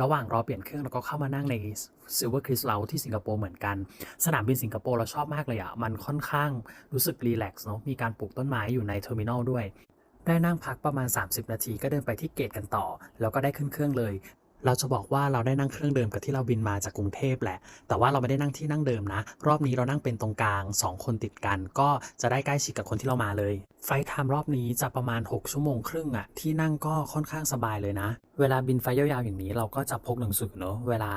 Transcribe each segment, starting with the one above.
ระหว่างรอเปลี่ยนเครื่องเราก็เข้ามานั่งใน Silver Crest l o u ที่สิงคโปร์เหมือนกัน สนามบินสิงคโปร์เราชอบมากเลยอะ่ะ มันค่อนข้างรู้สึกรีแลกซ์เนาะมีการปลูกต้นไม้อยู่ในเทอร์มินอลด้วยได้นั่งพักประมาณ 30 นาทีก็เดินไปที่เกตกันต่อ แล้วก็ได้ขึ้นเครื่องเลย เราจะบอกว่าเราได้นั่งเครื่องเดิมกับที่เราบินมาจากกรุงเทพแหละ แต่ว่าเราไม่ได้นั่งที่นั่งเดิมนะ รอบนี้เรานั่งเป็นตรงกลาง 2 คนติดกัน ก็จะได้ใกล้ชิดกับคนที่เรามาเลย ไฟท์ไทม์รอบนี้จะประมาณ 6 ชั่วโมงครึ่งอะที่นั่งก็ค่อนข้างสบายเลยนะ เวลาบินไฟล์ยาวๆอย่างนี้เราก็จะพกหนังสือเนอะเวลา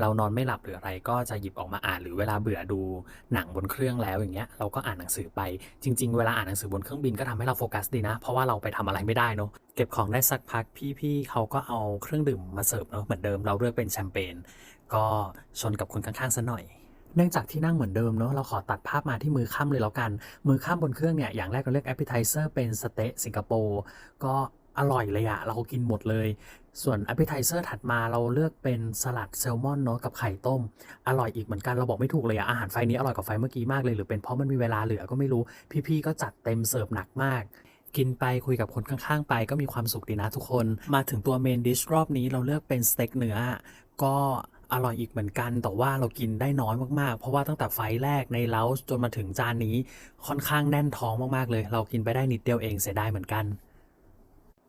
เรานอนไม่หลับหรืออะไร ก็จะหยิบออกมาอ่านหรือเวลาเบื่อดูหนังบนเครื่องแล้วอย่างเงี้ยเราก็อ่านหนังสือไป จริง ๆ เวลาอ่านหนังสือบนเครื่องบินก็ทำให้เราโฟกัสดีนะ เพราะว่าเราไปทำอะไรไม่ได้เนอะเก็บของได้สักพักพี่ๆเขาก็เอาเครื่องดื่มมาเสิร์ฟเนอะเหมือนเดิมเราเลือกเป็นแชมเปญก็ชนกับคนข้างๆซะหน่อยเนื่องจากที่นั่งเหมือนเดิมเนอะเราขอตัดภาพมาที่มือข้ามเลยแล้วกัน มือข้ามบนเครื่องเนี่ยอย่างแรกเราเลือก appetizer เป็นสเต๊ะสิงคโปร์ก็ อร่อยเลยอะเรากินหมดเลย ส่วน appetizer ถัดมาเราเลือกเป็นสลัดแซลมอนเนาะกับไข่ต้ม อร่อยอีกเหมือนกันเราบอกไม่ถูกเลยอะอาหารไฟนี้อร่อยกว่าไฟเมื่อกี้มากเลยหรือเป็นเพราะมันมีเวลาเหลือก็ไม่รู้ พี่ๆก็จัดเต็มเสิร์ฟหนักมากกินไปคุยกับคนข้างๆ ไปก็มีความสุขดีนะทุกคน มาถึงตัวเมนดิชรอบนี้เราเลือกเป็นสเต็กเนื้อ ก็อร่อยอีกเหมือนกัน แต่ว่าเรากินได้น้อยมากๆ เพราะว่าตั้งแต่ไฟแรกในเลาจนมาถึงจานนี้ค่อนข้างแน่นท้องมากๆเลย เรากินไปได้นิดเดียวเองเสียดายเหมือนกัน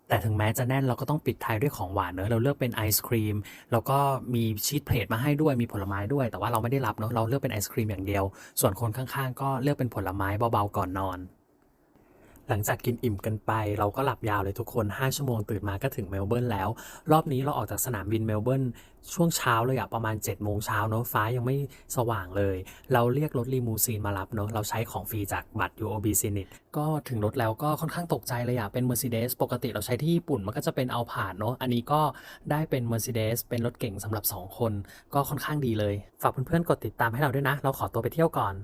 แต่ถึงแม้จะแน่นเราก็ต้องปิดท้ายด้วยของหวานเนอะเราเลือกเป็นไอศครีมแล้วก็มีชีสเพลทมาให้ด้วยมีผลไม้ด้วย แต่ว่าเราไม่ได้รับเนอะเราเลือกเป็นไอศครีมอย่างเดียว ส่วนคนข้างๆ ก็เลือกเป็นผลไม้เบาๆก่อนนอน หลังจากกินอิ่มกันไป เราก็หลับยาวเลยทุกคน 5 ชั่วโมงตื่นมาก็ถึงเมลเบิร์นแล้ว รอบนี้เราออกจากสนามบินเมลเบิร์นช่วงเช้าเลยอะประมาณ7โมงเช้าเนอะฟ้ายังไม่สว่างเลย เราเรียกรถลีมูซีนมารับเนอะเราใช้ของฟรีจากบัตร UOB s i n i t ก็ถึงรถแล้วก็ค่อนข้างตกใจเลยอะเป็น Mercedes ปกติเราใช้ที่ญี่ปุ่นมันก็จะเป็นเอาผ่านเนอะอันนี้ก็ได้เป็น Mercedes เป็นรถเก่งสำหรับ 2 คน ก็ค่อนข้างดีเลย ฝากเพื่อนๆกดติดตามให้เราด้วยนะ เราขอตัวไปเที่ยวก่อน